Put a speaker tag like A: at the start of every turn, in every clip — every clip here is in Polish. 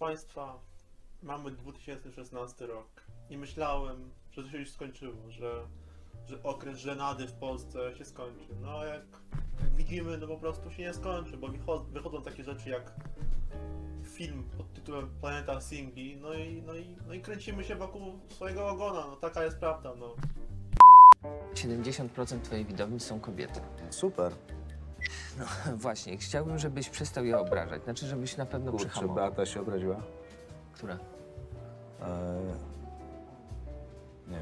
A: Państwa, mamy 2016 rok i myślałem, że to się już skończyło, że, że okres żenady w Polsce się skończy. No jak, jak widzimy, no po prostu się nie skończy, bo wycho- wychodzą takie rzeczy jak film pod tytułem Planeta Singi, no i, no i, no i kręcimy się wokół swojego ogona, no taka jest prawda, no.
B: 70% twojej widowni są kobiety.
C: Super.
B: No właśnie, chciałbym, żebyś przestał je obrażać. Znaczy, żebyś na pewno
C: Kurczę,
B: przyhamował.
C: Beata się obraziła?
B: Która?
C: Eee, nie.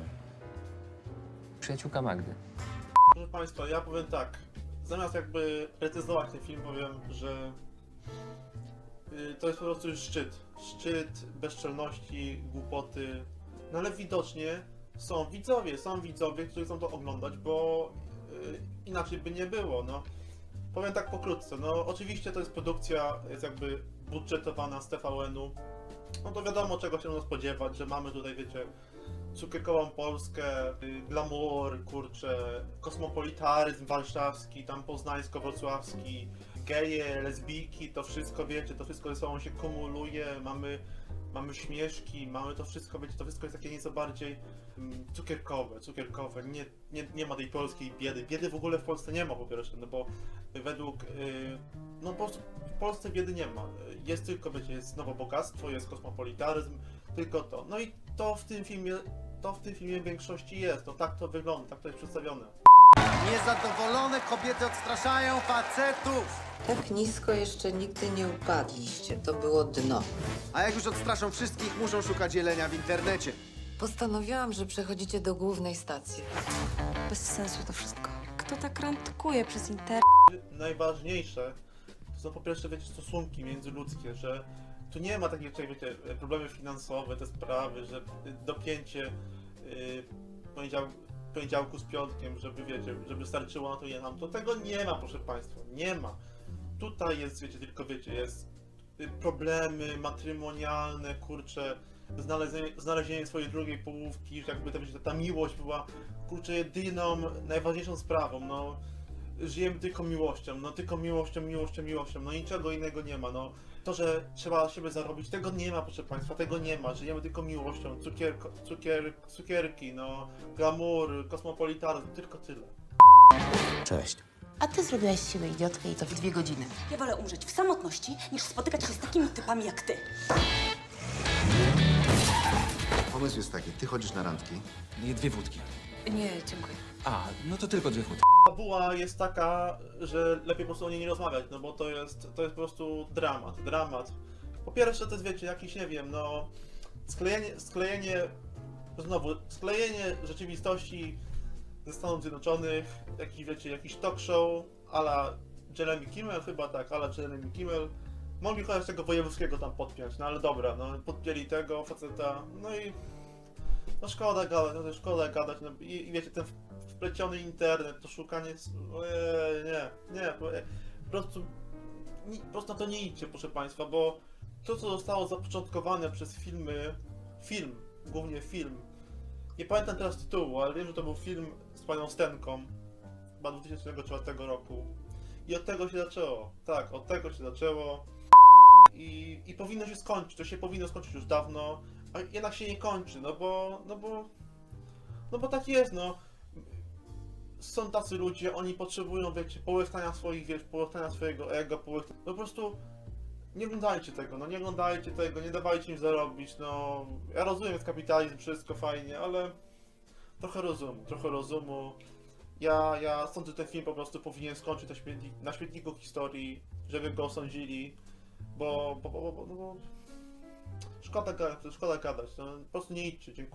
B: Przyjaciółka Magdy.
A: Proszę Państwa, ja powiem tak. Zamiast jakby recenzować ten film, powiem, że y, to jest po prostu już szczyt. Szczyt bezczelności, głupoty. No ale widocznie są widzowie, są widzowie, którzy chcą to oglądać, bo y, inaczej by nie było. No. Powiem tak pokrótce. No oczywiście to jest produkcja, jest jakby budżetowana z TVN-u. No to wiadomo czego się spodziewać, że mamy tutaj, wiecie, cukierkową Polskę, y, glamour, kurczę, kosmopolitaryzm warszawski, tam poznańsko-wrocławski, geje, lesbijki, to wszystko, wiecie, to wszystko ze sobą się kumuluje, mamy, mamy śmieszki, mamy to wszystko, wiecie, to wszystko jest takie nieco bardziej mm, cukierkowe, cukierkowe, nie, nie, nie ma tej polskiej biedy, biedy w ogóle w Polsce nie ma po pierwsze, no bo według, y, no po prostu w Polsce biedy nie ma, jest tylko, wiecie, jest nowo bogactwo, jest kosmopolitaryzm, tylko to, no i to w tym filmie, to w tym filmie w większości jest, no tak to wygląda, tak to jest przedstawione.
D: Niezadowolone kobiety odstraszają facetów.
E: Tak nisko jeszcze nigdy nie upadliście. To było dno.
D: A jak już odstraszą wszystkich, muszą szukać jelenia w internecie.
E: Postanowiłam, że przechodzicie do głównej stacji.
F: Bez sensu to wszystko. Kto tak randkuje przez internet?
A: Najważniejsze to są po pierwsze, wiecie, stosunki międzyludzkie, że tu nie ma takich, jak wiecie, problemy finansowe, te sprawy, że dopięcie yy, poniedział, poniedziałku z piątkiem, żeby, wiecie, żeby starczyło na to i nam, to tego nie ma, proszę Państwa, nie ma. Tutaj jest, wiecie, tylko, wiecie, jest y, problemy matrymonialne, kurcze, znalezienie, znalezienie swojej drugiej połówki, że jakby ta, ta miłość była, kurczę, jedyną, najważniejszą sprawą, no żyjemy tylko miłością, no tylko miłością, miłością, miłością, no niczego innego nie ma, no. To, że trzeba siebie zarobić, tego nie ma, proszę Państwa, tego nie ma, żyjemy tylko miłością, cukierko, cukier, cukierki, no, glamour, kosmopolitaryzm, tylko tyle.
C: Cześć.
G: A ty zrobiłaś z siebie idiotkę i to w dwie godziny.
F: Ja wolę umrzeć w samotności, niż spotykać się z takimi typami jak ty.
H: Pomysł jest taki, ty chodzisz na randki,
I: Nie, dwie wódki.
F: Nie, dziękuję.
I: A, no to tylko dwie wódki.
A: Fabuła jest taka, że lepiej po prostu o niej nie rozmawiać, no bo to jest, to jest po prostu dramat, dramat. Po pierwsze to jest, wiecie, jakiś, nie wiem, no, sklejenie, sklejenie, znowu, sklejenie rzeczywistości ze Stanów Zjednoczonych, jakiś, wiecie, jakiś talk show ala Jeremy Kimmel, chyba tak, ala Jeremy Kimmel. Mogli chociaż tego wojewódzkiego tam podpiąć, no ale dobra, no, podpięli tego faceta, no i no szkoda gadać, no szkoda gadać, no i, i wiecie, ten wpleciony internet, to szukanie, ojej, nie, nie, po, po prostu, ni, po prostu na to nie idźcie, proszę Państwa, bo to, co zostało zapoczątkowane przez filmy, film, głównie film, nie pamiętam teraz tytułu, ale wiem, że to był film z panią Stenką, chyba 2004 roku. I od tego się zaczęło, tak, od tego się zaczęło. I, i powinno się skończyć, to się powinno skończyć już dawno, a jednak się nie kończy, no bo, no bo, no bo tak jest, no. Są tacy ludzie, oni potrzebują, wiecie, połychtania swoich, wiesz, połychtania swojego ego, połychtania, no po prostu nie oglądajcie tego, no nie oglądajcie tego, nie dawajcie im zarobić, no. Ja rozumiem, jest kapitalizm, wszystko fajnie, ale trochę rozumu, trochę rozumu. Ja, ja sądzę, że ten film po prostu powinien skończyć na, śmietnik, na śmietniku historii, żeby go osądzili, bo, bo, bo, bo, no bo Szkoda szkoda gadać, no, po prostu nie idźcie, dziękuję.